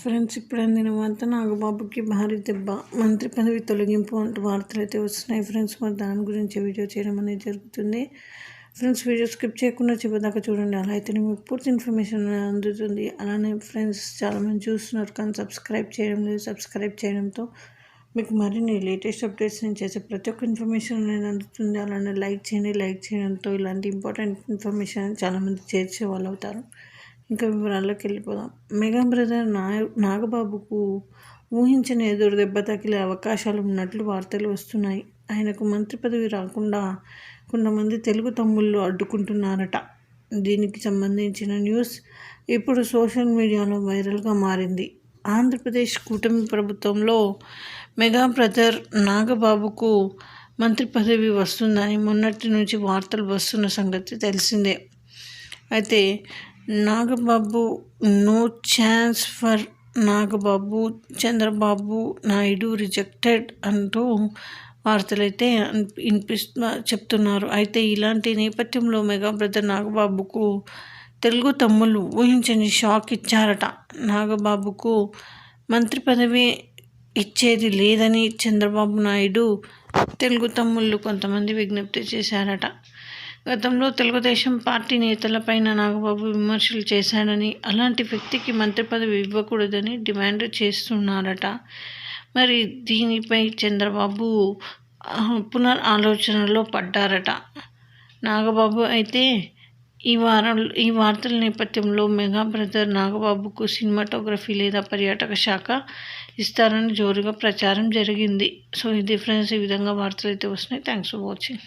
Friends ఇప్పుడు అందిన వార్త నాగబాబుకి భారీ దెబ్బ. మంత్రి పదవి తొలగింపు వంటి వార్తలు అయితే వస్తున్నాయి. ఫ్రెండ్స్ మరి దాని గురించి వీడియో చేయడం అనేది జరుగుతుంది. ఫ్రెండ్స్ వీడియో స్కిప్ చేయకుండా చివరిదాకా చూడండి. అలా అయితే మీకు పూర్తి ఇన్ఫర్మేషన్ అందుతుంది. అలానే ఫ్రెండ్స్ చాలామంది చూస్తున్నారు కానీ సబ్స్క్రైబ్ చేయడం లేదు. సబ్స్క్రైబ్ చేయడంతో మీకు మరిన్ని లేటెస్ట్ అప్డేట్స్ నేను చేసే ప్రతి ఒక్క ఇన్ఫర్మేషన్ అనేది అందుతుంది. అలానే లైక్ చేయండి. లైక్ చేయడంతో ఇలాంటి ఇంపార్టెంట్ ఇన్ఫర్మేషన్ చాలామంది చేర్చే వాళ్ళు అవుతారు. ఇంకా వివరాల్లోకి వెళ్ళిపోదాం. మెగా బ్రదర్ నా నాగబాబుకు ఊహించిన ఎదురు దెబ్బ తగిలే అవకాశాలు ఉన్నట్లు వార్తలు వస్తున్నాయి. ఆయనకు మంత్రి పదవి రాకుండా కొంతమంది తెలుగు తమ్ముళ్ళు అడ్డుకుంటున్నారట. దీనికి సంబంధించిన న్యూస్ ఇప్పుడు సోషల్ మీడియాలో వైరల్గా మారింది. ఆంధ్రప్రదేశ్ కూటమి ప్రభుత్వంలో మెగా బ్రదర్ నాగబాబుకు మంత్రి పదవి వస్తుందని మొన్నటి నుంచి వార్తలు వస్తున్న సంగతి తెలిసిందే. అయితే Nagababu no chance for Nagababu Chandrababu Naidu rejected అంటూ వార్తలైతే వినిపిస్తు చెప్తున్నారు. అయితే ఇలాంటి నేపథ్యంలో మెగా బ్రదర్ నాగబాబుకు తెలుగు తమ్ముళ్ళు ఊహించని షాక్ ఇచ్చారట. నాగబాబుకు మంత్రి పదవి ఇచ్చేది లేదని చంద్రబాబు నాయుడు తెలుగు తమ్ముళ్ళు కొంతమంది విజ్ఞప్తి చేశారట. గతంలో తెలుగుదేశం పార్టీ నేతలపైన నాగబాబు విమర్శలు చేశాడని అలాంటి వ్యక్తికి మంత్రి పదవి ఇవ్వకూడదని డిమాండ్ చేస్తున్నారట. మరి దీనిపై చంద్రబాబు పునర్ ఆలోచనలో పడ్డారట. నాగబాబు అయితే ఈ వారం ఈ వార్తల నేపథ్యంలో మెగా బ్రదర్ నాగబాబుకు సినిమాటోగ్రఫీ లేదా పర్యాటక శాఖ ఇస్తారని జోరుగా ప్రచారం జరిగింది. సో ఇది ఫ్రెండ్స్ ఈ విధంగా వార్తలు అయితే వస్తున్నాయి. Thanks for watching.